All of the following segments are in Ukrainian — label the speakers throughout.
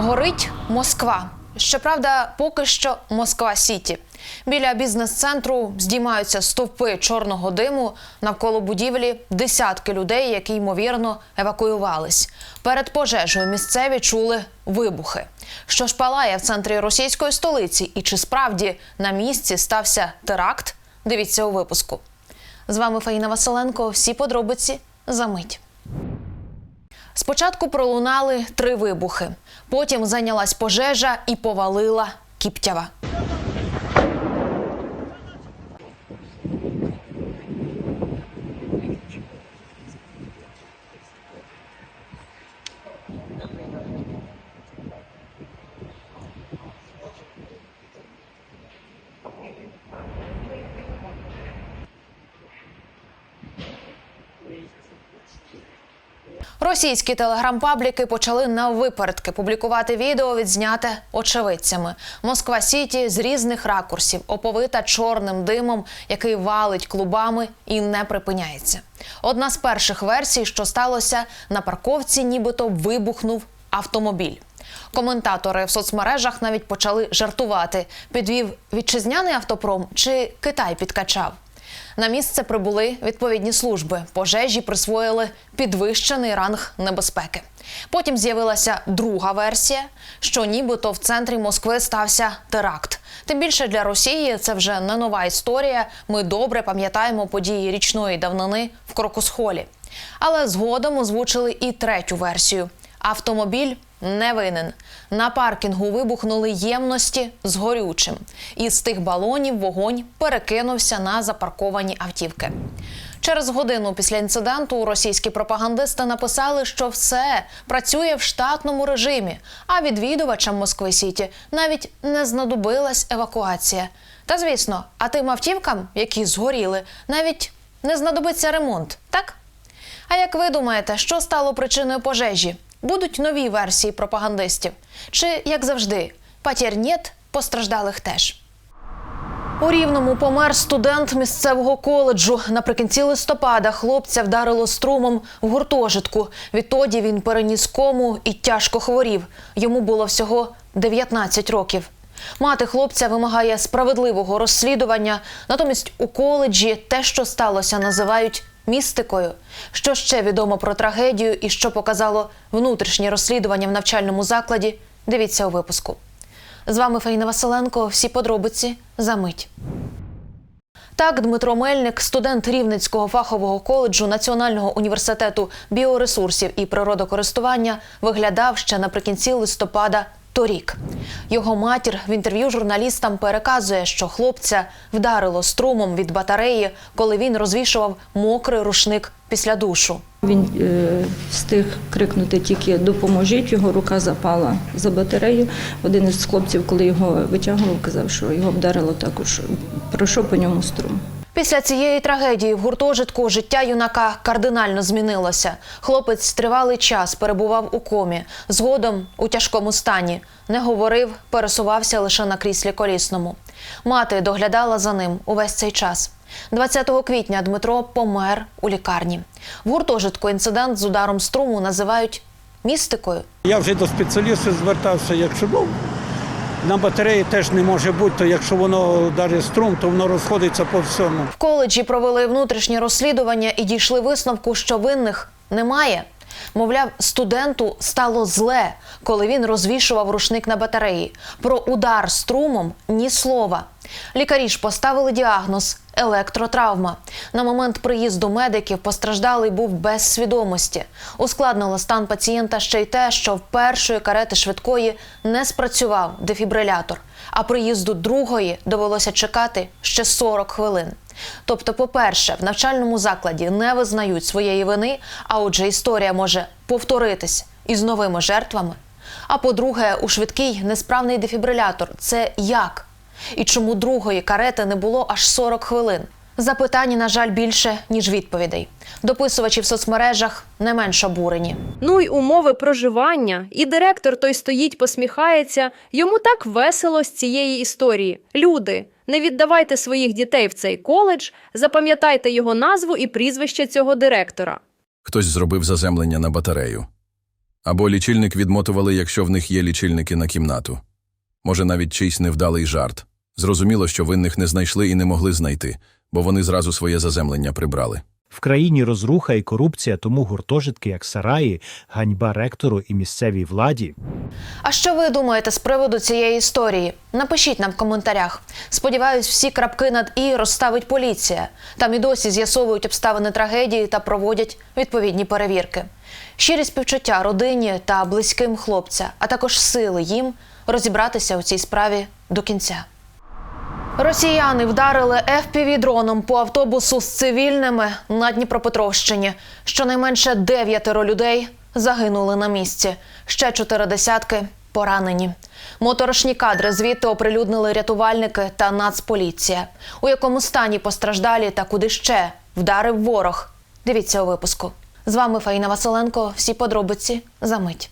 Speaker 1: Горить Москва. Щоправда, поки що Москва Сіті. Біля бізнес-центру здіймаються стовпи чорного диму. Навколо будівлі десятки людей, які ймовірно евакуювались. Перед пожежею місцеві чули вибухи. Що ж палає в центрі російської столиці, і чи справді на місці стався теракт? Дивіться у випуску. З вами Фаїна Василенко. Всі подробиці за мить. Спочатку пролунали три вибухи. Потім зайнялась пожежа і повалила Кіптява. Російські телеграм-пабліки почали на випередки публікувати відео, відзняте очевидцями. Москва Сіті з різних ракурсів, оповита чорним димом, який валить клубами і не припиняється. Одна з перших версій, що сталося на парковці, нібито вибухнув автомобіль. Коментатори в соцмережах навіть почали жартувати: підвів вітчизняний автопром чи Китай підкачав. На місце прибули відповідні служби. Пожежі присвоїли підвищений ранг небезпеки. Потім з'явилася друга версія, що нібито в центрі Москви стався теракт. Тим більше для Росії це вже не нова історія. Ми добре пам'ятаємо події річної давнини в Крокусхолі. Але згодом озвучили і третю версію: автомобіль не винен. На паркінгу вибухнули ємності з горючим. І з тих балонів вогонь перекинувся на запарковані автівки. Через годину після інциденту російські пропагандисти написали, що все працює в штатному режимі, а відвідувачам Москви Сіті навіть не знадобилась евакуація. Та звісно, а тим автівкам, які згоріли, навіть не знадобиться ремонт, так? А як ви думаєте, що стало причиною пожежі? Будуть нові версії пропагандистів? Чи, як завжди, патір нєт, постраждалих теж? У Рівному помер студент місцевого коледжу. Наприкінці листопада хлопця вдарило струмом в гуртожитку. Відтоді він переніс кому і тяжко хворів. Йому було всього 19 років. Мати хлопця вимагає справедливого розслідування. Натомість у коледжі те, що сталося, називають містикою. Що ще відомо про трагедію і що показало внутрішнє розслідування в навчальному закладі? Дивіться у випуску. З вами Фаїна Василенко. Всі подробиці за мить. Так, Дмитро Мельник, студент Рівненського фахового коледжу Національного університету біоресурсів і природокористування, виглядав ще наприкінці листопада торік. Його матір в інтерв'ю журналістам переказує, що хлопця вдарило струмом від батареї, коли він розвішував мокрий рушник після душу.
Speaker 2: Він е, встиг крикнути тільки допоможіть. Його рука запала за батарею. Один із хлопців, коли його витягував, казав, що його вдарило також. Пройшов по ньому струм.
Speaker 1: Після цієї трагедії в гуртожитку життя юнака кардинально змінилося. Хлопець тривалий час перебував у комі, згодом у тяжкому стані. Не говорив, пересувався лише на кріслі колісному. Мати доглядала за ним увесь цей час. 20 квітня Дмитро помер у лікарні. В гуртожитку інцидент з ударом струму називають містикою.
Speaker 3: Я вже до спеціалістів звертався, якщо ну, на батареї теж не може бути, то якщо воно дарить струм, то воно розходиться по всьому.
Speaker 1: В коледжі провели внутрішнє розслідування і дійшли висновку, що винних немає. Мовляв, студенту стало зле, коли він розвішував рушник на батареї. Про удар струмом ні слова. Лікарі ж поставили діагноз електротравма. На момент приїзду медиків постраждалий був без свідомості. Ускладнило стан пацієнта ще й те, що в першої карети швидкої не спрацював дефібрилятор, а приїзду другої довелося чекати ще 40 хвилин. Тобто, по-перше, в навчальному закладі не визнають своєї вини, а отже, історія може повторитись із новими жертвами. А по-друге, у швидкий несправний дефібрилятор це як? І чому другої карети не було аж 40 хвилин? Запитань, на жаль, більше, ніж відповідей. Дописувачі в соцмережах не менш обурені.
Speaker 4: Ну й умови проживання. І директор той стоїть, посміхається. Йому так весело з цієї історії. Люди, не віддавайте своїх дітей в цей коледж, запам'ятайте його назву і прізвище цього директора.
Speaker 5: Хтось зробив заземлення на батарею. Або лічильник відмотували, якщо в них є лічильники на кімнату. Може, навіть чийсь невдалий жарт. Зрозуміло, що винних не знайшли і не могли знайти, бо вони зразу своє заземлення прибрали.
Speaker 6: В країні розруха і корупція, тому гуртожитки, як сараї, ганьба ректору і місцевій владі.
Speaker 1: А що ви думаєте з приводу цієї історії? Напишіть нам в коментарях. Сподіваюсь, всі крапки над і розставить поліція. Там і досі з'ясовують обставини трагедії та проводять відповідні перевірки. Щирі співчуття родині та близьким хлопця, а також сили їм розібратися у цій справі до кінця. Росіяни вдарили FPV-дроном по автобусу з цивільними на Дніпропетровщині. Щонайменше дев'ятеро людей загинули на місці. Ще чотири десятки поранені. Моторошні кадри звідти оприлюднили рятувальники та Нацполіція. У якому стані постраждалі та куди ще вдарив ворог. Дивіться у випуску. З вами Фаїна Василенко. Всі подробиці за мить.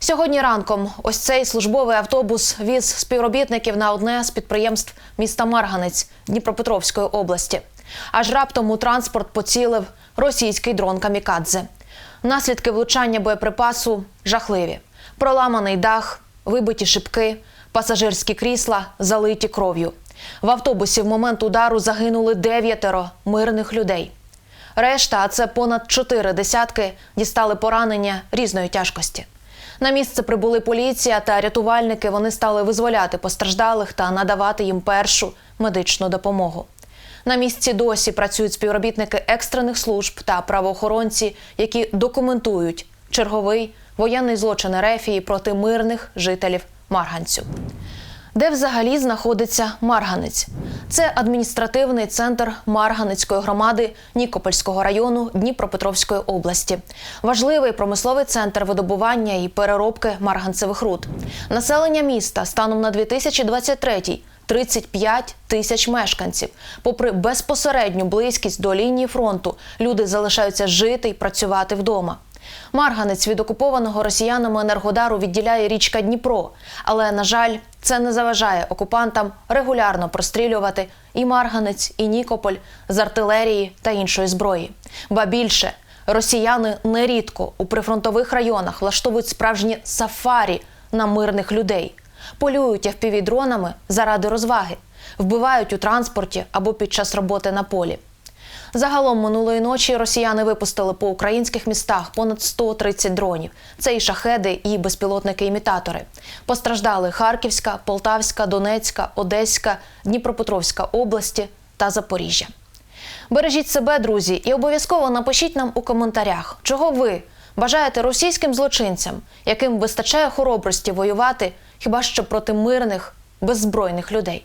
Speaker 1: Сьогодні ранком ось цей службовий автобус віз співробітників на одне з підприємств міста Марганець Дніпропетровської області. Аж раптом у транспорт поцілив російський дрон Камікадзе. Наслідки влучання боєприпасу жахливі: проламаний дах, вибиті шибки, пасажирські крісла залиті кров'ю. В автобусі в момент удару загинули дев'ятеро мирних людей. Решта, а це понад чотири десятки, дістали поранення різної тяжкості. На місце прибули поліція та рятувальники. Вони стали визволяти постраждалих та надавати їм першу медичну допомогу. На місці досі працюють співробітники екстрених служб та правоохоронці, які документують черговий воєнний злочин Ерефії проти мирних жителів Марганцю. Де взагалі знаходиться Марганець? Це адміністративний центр Марганецької громади Нікопольського району Дніпропетровської області. Важливий промисловий центр видобування і переробки марганцевих руд. Населення міста станом на 2023 35 тисяч мешканців. Попри безпосередню близькість до лінії фронту, люди залишаються жити і працювати вдома. Марганець від окупованого росіянами енергодару відділяє річка Дніпро, але на жаль, це не заважає окупантам регулярно прострілювати і Марганець, і Нікополь з артилерії та іншої зброї. Ба більше росіяни нерідко у прифронтових районах влаштовують справжні сафарі на мирних людей, полюють FPV-дронами заради розваги, вбивають у транспорті або під час роботи на полі. Загалом минулої ночі росіяни випустили по українських містах понад 130 дронів. Це і шахеди, і безпілотники-імітатори. Постраждали Харківська, Полтавська, Донецька, Одеська, Дніпропетровська області та Запоріжжя. Бережіть себе, друзі, і обов'язково напишіть нам у коментарях, чого ви бажаєте російським злочинцям, яким вистачає хоробрості воювати хіба що проти мирних, беззбройних людей.